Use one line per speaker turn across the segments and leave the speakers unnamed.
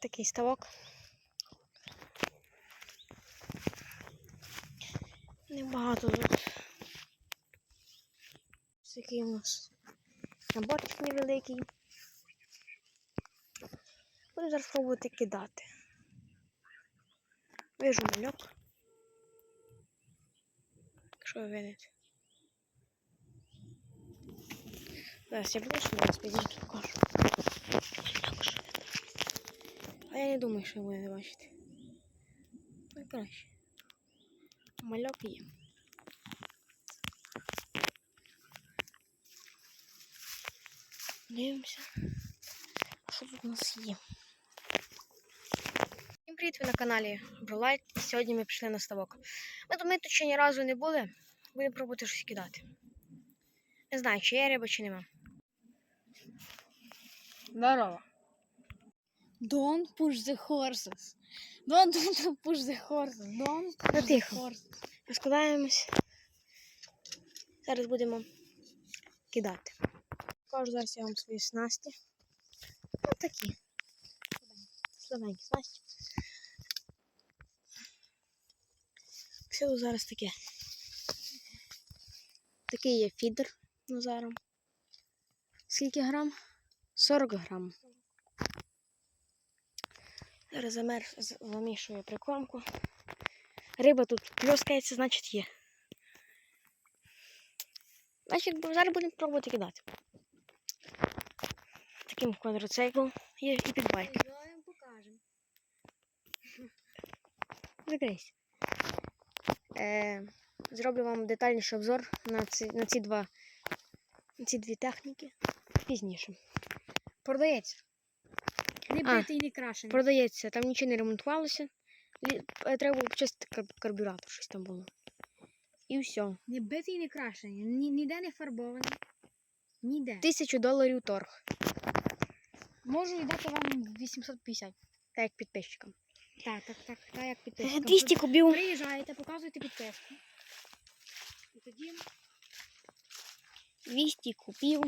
Такий ставок. Небагато тут. Такий у нас наборчик невеликий. Буду зараз пробувати кидати. Вижу мальок. Якщо ви видите. Зараз я ближче зараз підійду покажу. Мальок, А я не думаю, що ви будете бачити. Ну, краще. Мальок є. Дивимося. Що тут у нас є? Всім привіт, ви на каналі Брулайт. Сьогодні ми пішли на ставок. Ми, тут- ми тут ще ні разу не були. Будемо пробувати щось кидати. Не знаю, чи є риба, чи нема. Здорово.
Don't push the horses. Don't push the horses. Don't push
Ну,
the horses.
Розкладаємось. Зараз будемо кидати. Покажу зараз я вам свої снасті. Ось такі. Слабенькі снасті. Все зараз таке. Такий є фідер Назаром. Скільки грам? 40 грам. Зараз замер, замішую прикормку. Риба тут плюскається, значить є. Значить, зараз будемо пробувати кидати. Таким квадроциклом є і підбайк.
Покажемо.
Закрийся. Е, зроблю вам детальніший обзор на ці, на ці два на ці дві техніки пізніше. Продається.
Не
А.
бити і не крашений.
Продається, там нічого не ремонтувалося. Е, Треба було почистити карбюратор, щось там було. І все.
Не бити і не крашений. Ні, ніде не фарбований. Ніде.
Тисячу доларів торг.
Можу віддати вам 850.
Так як підписчикам.
Так, так, так. Так, як
Е,
підписчикам.
200 кубів.
Приїжджаєте, показуєте підписку. І тоді
200 купів.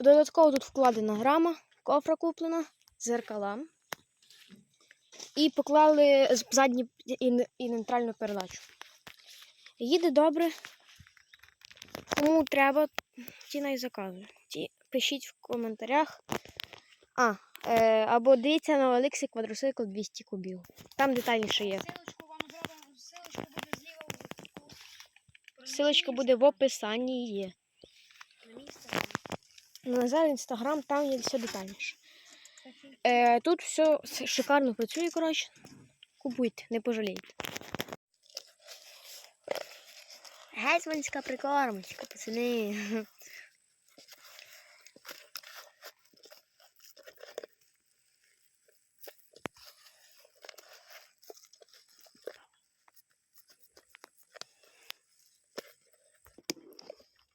Додатково тут вкладена грама, кофра куплена, зеркала. І поклали задні і, не- і нейтральну передачу. Їде добре. Кому треба, ті най заказує. Ті пишіть в коментарях. А, е, або дивіться на Олексі квадроцикл 200 кубів. Там детальніше є.
Силочка буде в
описанні є.
На місце.
Інстаграм, там є все детальніше. Е, тут все шикарно працює, коротше. Купуйте, не пожалієте. Гетьманська прикормочка, пацани.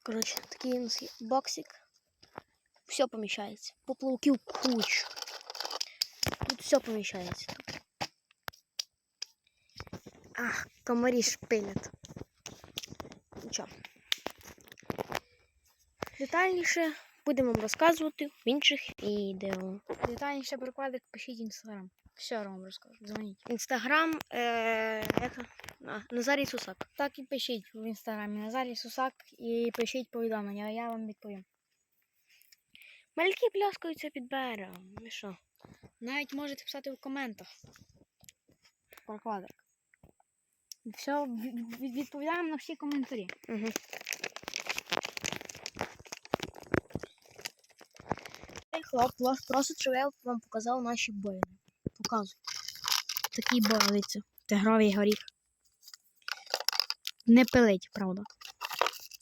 Коротше, такий у нас є боксик. Все поміщається. Поплавків кучу. Тут все поміщається. Ах, комарі шпилять. Нічого. Детальніше будемо вам розказувати в інших відео.
Детальніше прикладик пишіть інстаграм. Все вам розкажу. Дзвоніть.
Інстаграм е, Назарій Сусак.
Так і пишіть в інстаграмі Назарій Сусак і пишіть повідомлення, а я вам відповім.
Мальки пляскаються під берегом. Ну що?
Навіть можете писати в коментах. Прокладик. Все, від- від- відповідаємо на всі коментарі.
Угу. Хлоп, вас просить, щоб я вам показав наші бойли. Показую. Такий бойлиця. Тигровий горіх. Не пилить, правда.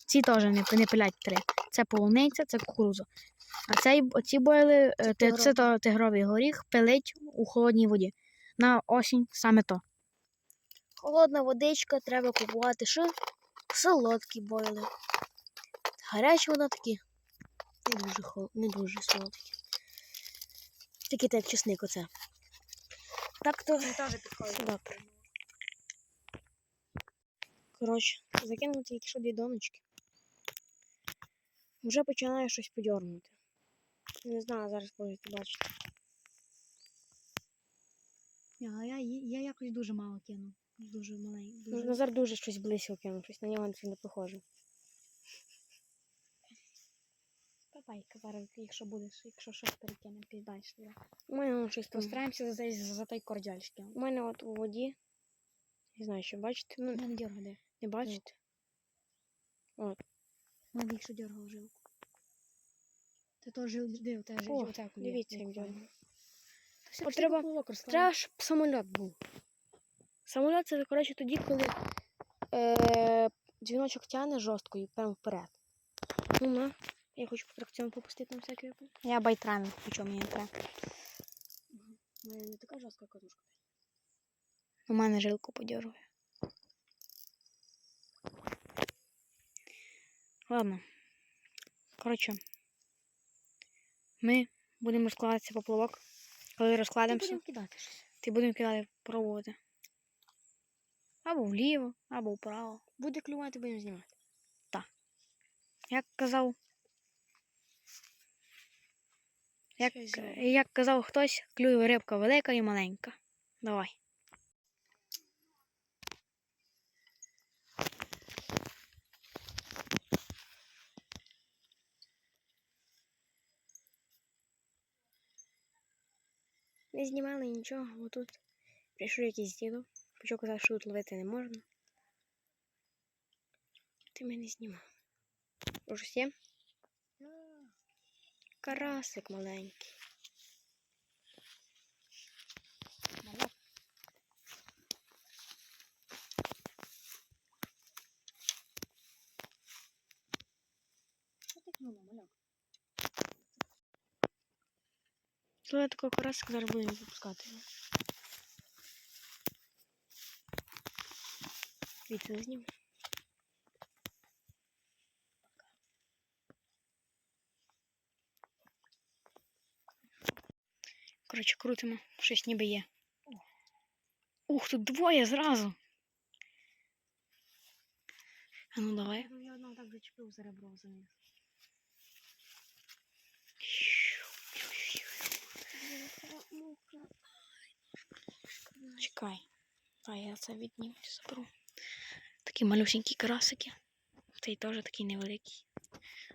Ці теж не, не пилять три. Це полуниця, це кукуруза. А цей, оці бойли, е, це то тигровий горіх, пилить у холодній воді. На осінь саме то. Холодна водичка, треба купувати що? Солодкі бойли. Гарячі вода такі. Не дуже хол... не дуже солодкі. Такі так чесник оце. Так то
теж підходить.
добре. Коротше, закинув тільки що дві доночки. Вже починає щось подьорнути. Не знаю, зараз будете бачити.
Я, я, я якось дуже мало кинув. Дуже маленький.
Ну, Назар дуже щось близько кинув, щось на нього це не похоже.
Давай, каварик, якщо будеш, якщо щось перекинемо, піддай сюди.
У мене воно щось там.
Постараємося за, за, за той кордяльський.
У мене от у воді. Не знаю, що бачите. Ну,
Не дергай,
не бачите.
Ну, більше дергав жилку. Ти у тебе
О,
жил, отак.
дивіться,
як
От
ж
треба- щоб самоліт був. Самоліт це, коротше, тоді, коли е, дзвіночок тягне жорстко і прямо вперед. Ну, на. Я хочу по тракціону попустити на всякий випадок.
Я байтрами, нічого мені не треба.
У мене не така жорстка катушка.
У мене жилку подергує. Ладно. Коротше. Ми будемо розкладатися поплавок. Коли розкладемося,
Будемо кидати щось.
ти будемо кидати пробувати. Або вліво, або вправо.
Буде клювати, будемо знімати. Так.
Як казав. Як, як казав хтось, клює рибка велика і маленька. Давай.
Не знімали нічого, бо тут прийшов якийсь дідо. Почав казав, що тут ловити не можна. Ти мене знімав. Щось є? Карасик маленький. Коли такого карасика зараз будемо випускати. Віце не зніму.
Коротше, крутимо, щось ніби є. Ух, тут двоє зразу. А ну давай.
Я одного так зачепив за ребро заніс.
Чекай. А я це відніму заберу. Такі малюсенькі карасики. Цей теж такий невеликий.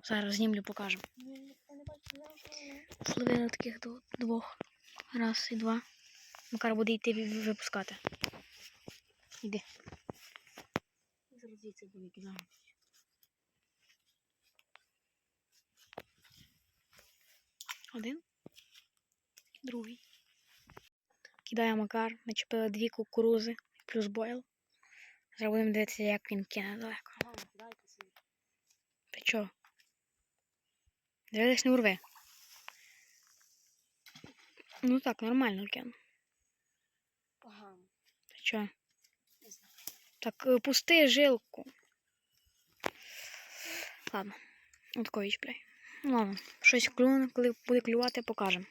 Зараз знімлю покажу. Половина таких двох. Раз і два. Макар буде йти випускати. Іди.
Зараз звідси буде кидати.
Один. Другий. Кидає Макар. Начепили дві кукурузи плюс бойл. Зараз будемо дивитися, як він кине далеко. Ти чо? Дивись, не урви. Ну так, нормально кину.
Погано.
Ти чо?
Не знаю.
Так е, пусти жилку. Ладно. Отко відчіпляй. Ну ладно. Щось клюне, коли буде клювати, покажемо.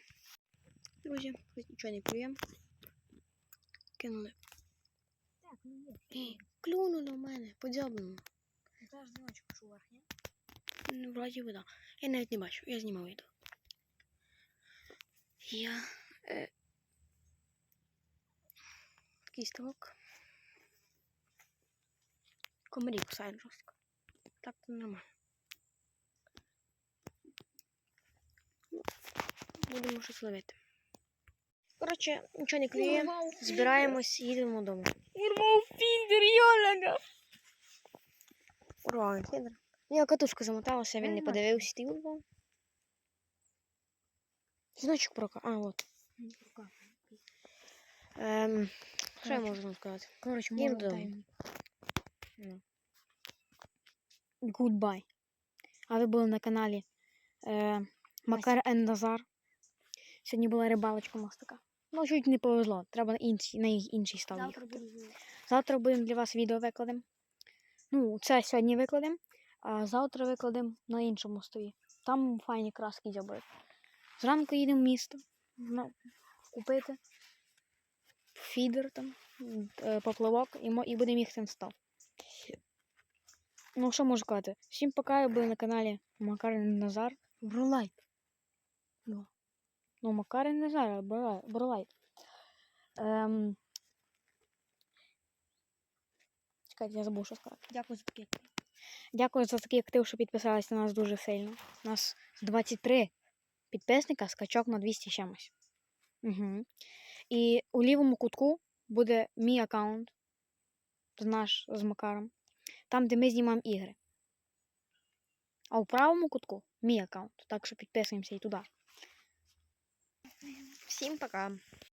Друзі, хоч нічого не клюємо. Кинули.
Так, ну є.
Ей, клюнули в мене, подзьобнуло.
Зараз дзвіночок ні?
Ну, вроді би, да. Я навіть не бачу, я знімав відео. Я. Е... Ставок. Комарі кусають жорстко. Так то нормально. Ну, Будемо щось ловити. Коротше, нічого не клює. Збираємось їдемо додому.
Урвав фіндер, Йоляга!
Урвав він фідер. Я катушку замоталася, він не подивився, ти урвав. Значок прока. А, от. Ем, що я можу вам сказати?
Коротше,
Їм додому. Ну.
Goodbye. А ви були на каналі е, Макар and Назар. Сьогодні була рибалочка мостика. Ну, чуть не повезло. Треба на інший, на їх- інший став їхати. Завтра будемо для вас відео викладемо. Ну, це сьогодні викладемо, а завтра викладемо на іншому стові. Там файні краски дзьобають. Зранку їдемо в місто ну, купити фідер там, е, поплавок і, і будемо їхати на став. Ну, що можу сказати? Всім пока, ви були на каналі Макар Назар. Бролайт. Ну, ну Макар і Назар, а Бролайт. Бролайт. Ем... Чекайте, я забув, що сказати.
Дякую за таке.
Дякую за такий актив, що підписались на нас дуже сильно. У нас 23 підписника, скачок на 200 чимось. Угу. І у лівому кутку буде мій аккаунт, наш з Макаром, там, де ми знімаємо ігри. А у правому кутку мій аккаунт, так що підписуємося і туди.
Всім пока.